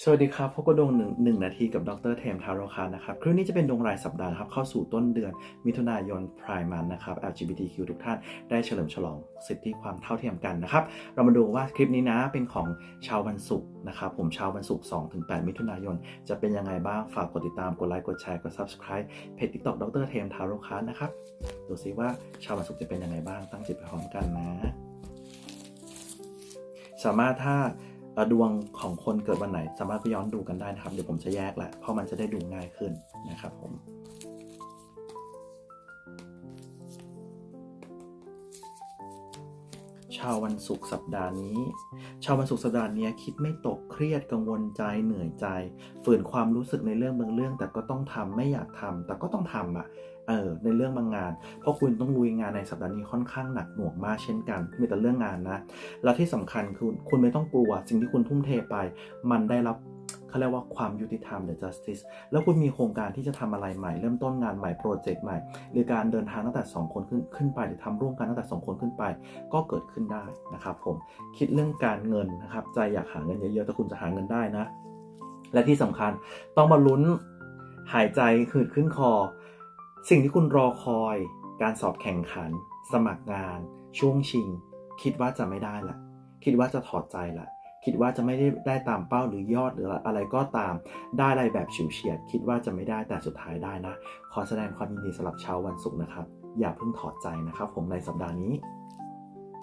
สวัสดีครับพบกับดวงหนึ่งหนึ่งนาทีกับดรเทมทาโรคานะครับคลิปนี้จะเป็นดวงรายสัปดาห์ครับเข้าสู่ต้นเดือนมิถุนายนพรายมันนะครับ LGBTQ ทุกท่านได้เฉลิมฉลองสิทธิความเท่าเทียมกันนะครับ เรามาดูว่าคลิปนี้นะเป็นของชาววันศุกร์นะครับผมชาววันศุกร์2-8มิถุนายน จะเป็นยังไงบ้างฝากกดติดตามกดไลค์กดแชร์กด subscribe เพจ TikTok ดรเทมทาโรคานะครับดูซิว่าชาววันศุกร์จะเป็นยังไงบ้างตั้งจิตไปพร้อมกันนะ สามารถถ้า ดวงของคนเกิดวันไหนสามารถไปย้อนดูกันได้นะครับ เดี๋ยวผมจะแยกแหละเพราะมันจะได้ดูง่ายขึ้นนะครับผม ชาววันศุกร์สัปดาห์นี้ ชาววันศุกร์สัปดาห์นี้คิดไม่ตกเครียดกังวลใจเหนื่อยใจ ฝืนความรู้สึกในเรื่องบางเรื่อง แต่ก็ต้องทำไม่อยากทำแต่ก็ต้องทำอะเออในเรื่องบางงาน เพราะคุณต้องลุยงานในสัปดาห์นี้ค่อนข้างหนักหน่วงมากเช่นกันมีแต่เรื่องงานนะ และที่สำคัญคือคุณไม่ต้องกลัวสิ่งที่คุณทุ่มเทไป มันได้รับ เขาเรียกว่าความยุติธรรม the justice แล้วคุณมีโครงการที่จะทำอะไรใหม่ เริ่มต้นงานใหม่โปรเจกต์ใหม่ หรือการเดินทางตั้งแต่ 2 คนขึ้นขึ้นไป หรือทำร่วมกันตั้งแต่ 2 คนขึ้นไป ก็เกิดขึ้นได้นะครับผมคิดเรื่องการเงินนะครับใจอยากหาเงินเยอะๆแต่คุณจะหาเงินได้นะ และที่สำคัญต้องมาลุ้นหายใจหืดขึ้นคอ สิ่งที่คุณรอคอย การสอบแข่งขัน สมัครงาน ช่วงชิง คิดว่าจะไม่ได้ละคิดว่าจะถอดใจละ คิดว่าจะไม่ได้ได้ตามเป้าหรือยอดหรืออะไรก็ตาม ได้อะไรแบบฉิวเฉียด คิดว่าจะไม่ได้แต่สุดท้ายได้นะ ขอแสดงความยินดีสำหรับเช้าวันศุกร์นะครับ อย่าเพิ่งถอดใจนะครับ ผมในสัปดาห์นี้